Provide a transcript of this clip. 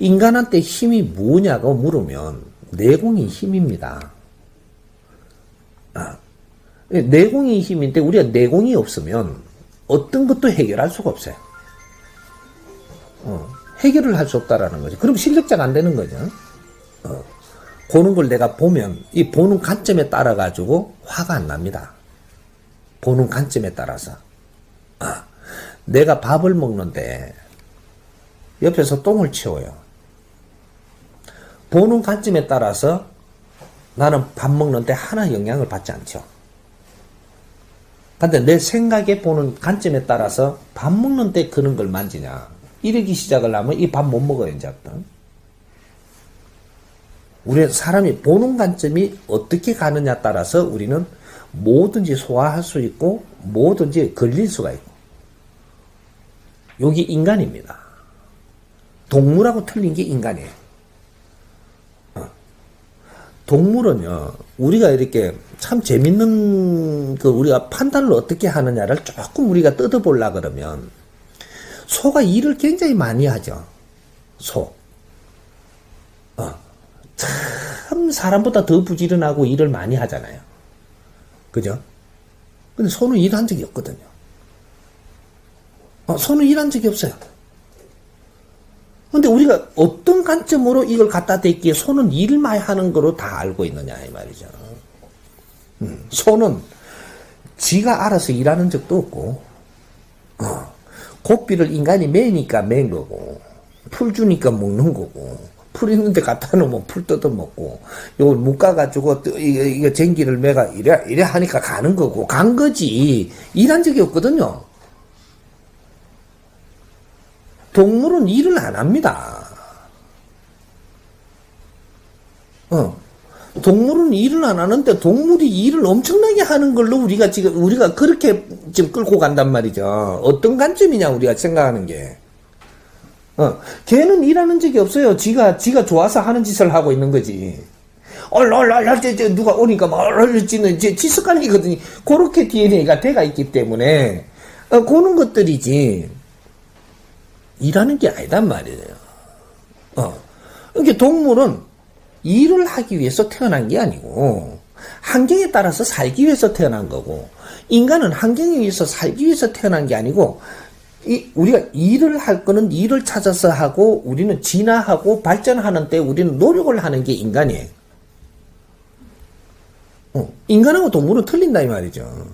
인간한테 힘이 뭐냐고 물으면 내공이 힘입니다. 아, 내공이 힘인데 우리가 내공이 없으면 어떤 것도 해결할 수가 없어요. 어, 해결을 할 수 없다라는 거죠. 그럼 실력자가 안 되는 거죠. 어, 보는 걸 내가 보면 이 보는 관점에 따라 가지고 화가 안 납니다. 보는 관점에 따라서 아, 내가 밥을 먹는데 옆에서 똥을 치워요. 보는 관점에 따라서 나는 밥 먹는데 하나 영향을 받지 않죠. 근데 내 생각에 보는 관점에 따라서 밥 먹는데 그런 걸 만지냐. 이러기 시작을 하면 이 밥 못 먹어요, 이제부터. 우리 사람이 보는 관점이 어떻게 가느냐 따라서 우리는 뭐든지 소화할 수 있고 뭐든지 걸릴 수가 있고. 여기 인간입니다. 동물하고 틀린 게 인간이에요. 어. 동물은요, 우리가 이렇게 참 재밌는 그 우리가 판단을 어떻게 하느냐를 조금 우리가 뜯어보려 그러면 소가 일을 굉장히 많이 하죠. 소. 어. 참 사람보다 더 부지런하고 일을 많이 하잖아요. 그죠? 근데 소는 일한 적이 없거든요. 어, 소는 일한 적이 없어요. 근데 우리가 어떤 관점으로 이걸 갖다 댔기에 일을 많이 하는 거로 다 알고 있느냐 이 말이죠. 음, 소는 지가 알아서 일하는 적도 없고 어, 고삐를 인간이 매니까 맨 거고 풀 주니까 먹는 거고 풀 있는데 갖다 놓으면 풀 뜯어 먹고 요걸 묶어가지고 이거 쟁기를 매가 이래 이래 하니까 가는 거고 간 거지 일한 적이 없거든요. 동물은 일을 안 합니다. 어. 동물은 일을 안 하는데 동물이 일을 엄청나게 하는 걸로 우리가 지금 우리가 그렇게 지금 끌고 간단 말이죠. 어떤 관점이냐 우리가 생각하는 게. 어, 걔는 일하는 적이 없어요. 지가 지가 좋아서 하는 짓을 하고 있는 거지. 얼얼얼 저, 저 누가 오니까 막 얼얼지는 이제 지습관이거든요. 그렇게 DNA가 돼가 있기 때문에 어, 그런 것들이지. 일하는 게 아니단 말이에요. 어. 그러니까 동물은 일을 하기 위해서 태어난 게 아니고 환경에 따라서 살기 위해서 태어난 거고 인간은 환경에 의해서 살기 위해서 태어난 게 아니고 이 우리가 일을 할 거는 일을 찾아서 하고 우리는 진화하고 발전하는 때 우리는 노력을 하는 게 인간이에요. 어, 인간하고 동물은 틀린다 이 말이죠.